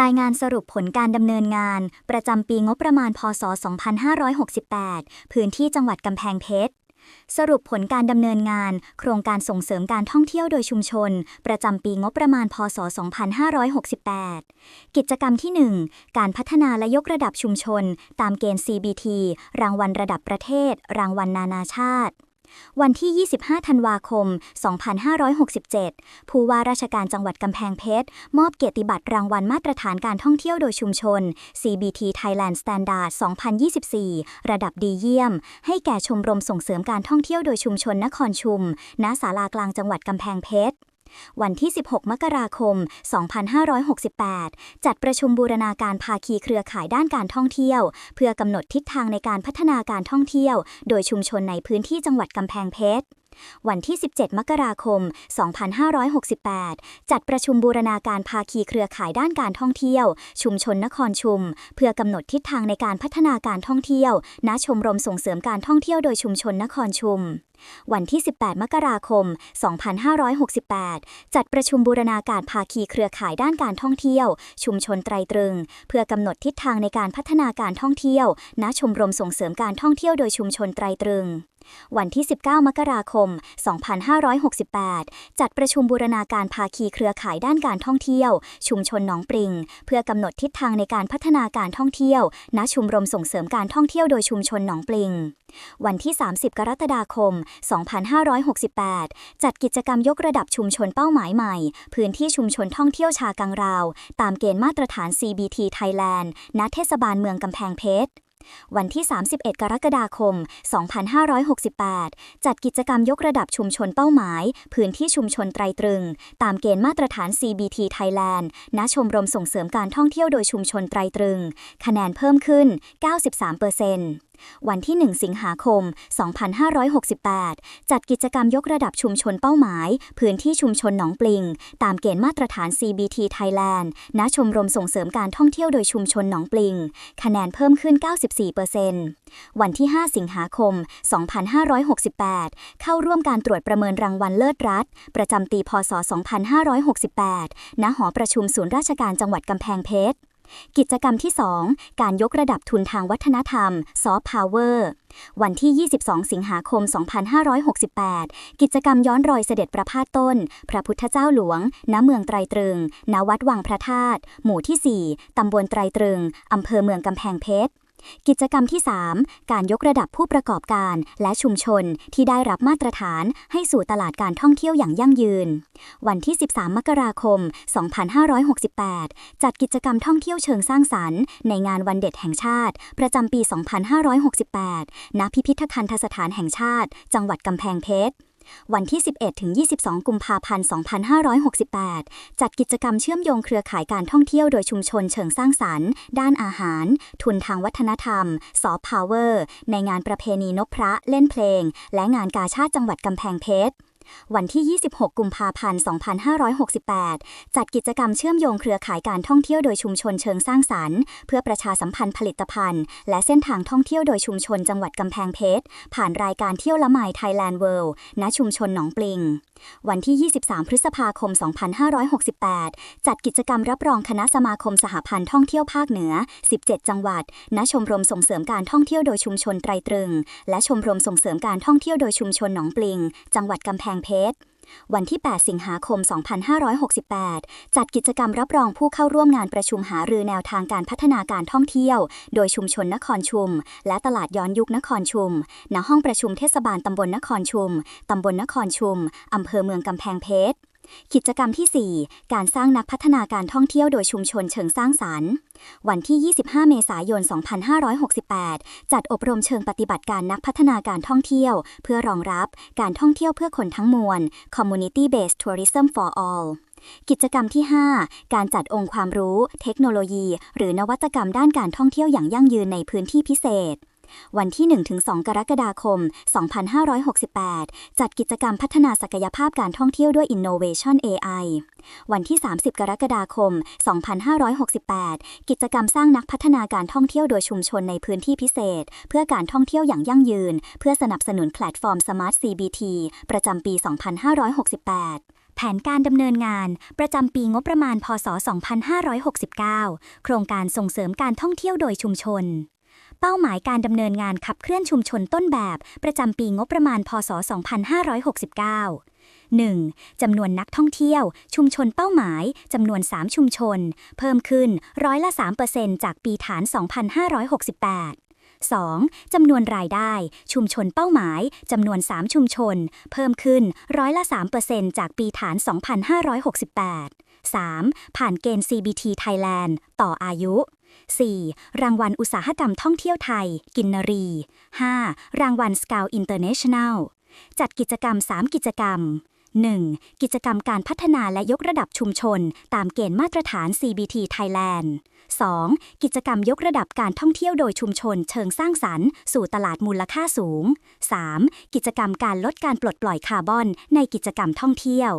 รายงานสรุปผลการดำเนินงาน ประจำปีงบประมาณ พศ 2568 พื้นที่จังหวัดกำแพงเพชร สรุปผลการดำเนินงาน โครงการส่งเสริมการท่องเที่ยวโดยชุมชน ประจำปีงบประมาณ พศ 2568 กิจกรรมที่ 1 การพัฒนาและยกระดับชุมชน ตามเกณฑ์ CBT รางวัลระดับประเทศ รางวัลนานาชาติ วันที่ 25 ธันวาคม 2567 ผู้ว่าราชการจังหวัดกำแพงเพชร มอบเกียรติบัตรรางวัลมาตรฐานการท่องเที่ยวโดยชุมชน CBT Thailand Standard 2024 ระดับดีเยี่ยม ให้แก่ชมรมส่งเสริมการท่องเที่ยวโดยชุมชนนครชุม ณ ศาลากลางจังหวัดกำแพงเพชร วันที่ 16 มกราคม 2568 จัดประชุมบูรณาการภาคีเครือข่ายด้านการท่องเที่ยว เพื่อกำหนดทิศทางในการพัฒนาการท่องเที่ยว โดยชุมชนในพื้นที่จังหวัดกำแพงเพชร วันที่ 17 มกราคม 2568 จัดประชุมบูรณาการภาคีเครือข่ายด้านการท่องเที่ยว ชุมชนนครชุม เพื่อกำหนดทิศทางในการพัฒนาการท่องเที่ยว ณ ชมรมส่งเสริมการท่องเที่ยวโดยชุมชนนครชุมวันที่ 18 มกราคม 2568 จัดประชุมบูรณาการภาคีเครือข่ายด้านการท่องเที่ยว ชุมชนไตรตรึง เพื่อกำหนดทิศทางในการพัฒนาการท่องเที่ยว ณ ชมรมส่งเสริมการท่องเที่ยวโดยชุมชนไตรตรึง วันที่ 19 มกราคม 2568 จัดประชุมบูรณาการภาคีเครือข่ายด้านการท่องเที่ยว ชุมชนหนองปริง เพื่อกำหนดทิศทางในการพัฒนาการท่องเที่ยว ณ ชมรมส่งเสริมการท่องเที่ยวโดยชุมชนหนองปริง วันที่ 30 กรกฎาคม 2568 จัดกิจกรรมยกระดับชุมชนเป้าหมายใหม่ พื้นที่ชุมชนท่องเที่ยวชากังราว ตามเกณฑ์มาตรฐาน CBT Thailand ณ เทศบาลเมืองกำแพงเพชร วันที่ 31 กรกฎาคม 2568 จัดกิจกรรมยกระดับชุมชนเป้าหมาย พื้นที่ชุมชนไตรตรึง ตามเกณฑ์มาตรฐาน CBT Thailand ณชมรมส่งเสริมการท่องเที่ยวโดยชุมชนไตรตรึง คะแนนเพิ่มขึ้น 93%วันที่ 1 สิงหาคม 2568 จัดกิจกรรมยกระดับชุมชนเป้าหมาย พื้นที่ชุมชนหนองปลิง ตามเกณฑ์มาตรฐาน CBT Thailand ณชมรมส่งเสริมการท่องเที่ยวโดยชุมชนหนองปลิง คะแนนเพิ่มขึ้น 94%วันที่ 5 สิงหาคม 2568 เข้าร่วมการตรวจประเมินรางวัลเลิศรัฐ ประจำปีพศ 2568 ณ หอประชุมศูนย์ราชการจังหวัดกำแพงเพชร กิจกรรมที่ 2 การยกระดับทุนทางวัฒนธรรมซอฟต์พาวเวอร์วันที่ 22 สิงหาคม 2568 กิจกรรมย้อนรอยเสด็จประพาสต้น พระพุทธเจ้าหลวง ณ เมืองไตรตรึง ณ วัดวังพระธาตุ หมู่ที่ 4 ตำบลไตรตรึง อำเภอเมืองกำแพงเพชร กิจกรรมที่ 3 การยกระดับผู้ประกอบการและชุมชนที่ได้รับมาตรฐานให้สู่ตลาดการท่องเที่ยวอย่างยั่งยืน วันที่ 13 มกราคม 2568 จัดกิจกรรมท่องเที่ยวเชิงสร้างสรรค์ ในงานวันเด็กแห่งชาติ ประจำปี 2568 ณ พิพิธภัณฑสถานแห่งชาติ จังหวัดกำแพงเพชร วันที่ 11 ถึง 22 กุมภาพันธ์ 2568 จัดกิจกรรมเชื่อมโยงเครือข่ายการท่องเที่ยวโดยชุมชนเชิงสร้างสรรค์ ด้านอาหาร ทุนทางวัฒนธรรม ซอฟต์พาวเวอร์ ในงานประเพณีนกพระ เล่นเพลง และงานกาชาติจังหวัดกำแพงเพชร วันที่ 26 กุมภาพันธ์ 2568 จัดกิจกรรมเชื่อมโยงเครือข่ายการท่องเที่ยวโดยชุมชนเชิงสร้างสรรค์ เพื่อประชาสัมพันธ์ผลิตภัณฑ์ และเส้นทางท่องเที่ยวโดยชุมชนจังหวัดกำแพงเพชร ผ่านรายการเที่ยวละไมไทยแลนด์เวิลด์ณชุมชนหนองปลิง วันที่ 23 พฤษภาคม 2568 จัดกิจกรรมรับรองคณะสมาคมสหพันธ์ท่องเที่ยวภาคเหนือ 17 จังหวัด ณ ชมรมส่งเสริมการท่องเที่ยวโดยชุมชนไตรตรึง และชมรมส่งเสริมการท่องเที่ยวโดยชุมชนหนองปลิง จังหวัดกำแพงเพชร วันที่ 8 สิงหาคม 2568 จัดกิจกรรมรับรองผู้เข้าร่วมงานประชุมหารือแนวทางการพัฒนาการท่องเที่ยว โดยชุมชนนครชุม และตลาดย้อนยุคนครชุม ณ ห้องประชุมเทศบาลตำบลนครชุม ตำบลนครชุม อำเภอเมืองกำแพงเพชร กิจกรรมที่ 4 การสร้างนักพัฒนาการท่องเที่ยวโดยชุมชนเชิงสร้างสรรค์ วันที่ 25 เมษายน 2568 จัดอบรมเชิงปฏิบัติการนักพัฒนาการท่องเที่ยว เพื่อรองรับการท่องเที่ยวเพื่อคนทั้งมวล Community Based Tourism for All กิจกรรมที่ 5 การจัดองค์ความรู้ เทคโนโลยี หรือนวัตกรรมด้านการท่องเที่ยวอย่างยั่งยืนในพื้นที่พิเศษ วันที่ 1-2 กรกฎาคม 2568 จัดกิจกรรมพัฒนาศักยภาพการท่องเที่ยวด้วย Innovation AI วันที่ 30 กรกฎาคม 2568 กิจกรรมสร้างนักพัฒนาการท่องเที่ยวโดยชุมชนในพื้นที่พิเศษ เพื่อการท่องเที่ยวอย่างยั่งยืน เพื่อสนับสนุนแพลตฟอร์ม Smart CBT ประจำปี 2568แผนการดำเนินงาน ประจำปีงบประมาณ พศ 2569 โครงการส่งเสริมการท่องเที่ยวโดยชุมชน เป้าหมายการดำเนินงานขับเคลื่อนชุมชนต้นแบบ ประจำปีงบประมาณ พศ 2569 1. จำนวนนักท่องเที่ยว ชุมชนเป้าหมาย จำนวน 3 ชุมชน เพิ่มขึ้นร้อยละ 3%จากปีฐาน 2568 2. จำนวนรายได้ ชุมชนเป้าหมาย จำนวน 3 ชุมชน เพิ่มขึ้นร้อยละ 3%จากปีฐาน 2568 3. ผ่านเกณฑ์ CBT Thailand ต่ออายุ 4. รางวัลอุตสาหกรรมท่องเที่ยวไทย กินนรี 5. รางวัล Scout International จัดกิจกรรม 3 กิจกรรม 1. กิจกรรมการพัฒนาและยกระดับชุมชน ตามเกณฑ์มาตรฐาน CBT Thailand 2. กิจกรรมยกระดับการท่องเที่ยวโดยชุมชน เชิงสร้างสรรค์ สู่ตลาดมูลค่าสูง 3. กิจกรรมการลดการปลดปล่อยคาร์บอน ในกิจกรรมท่องเที่ยว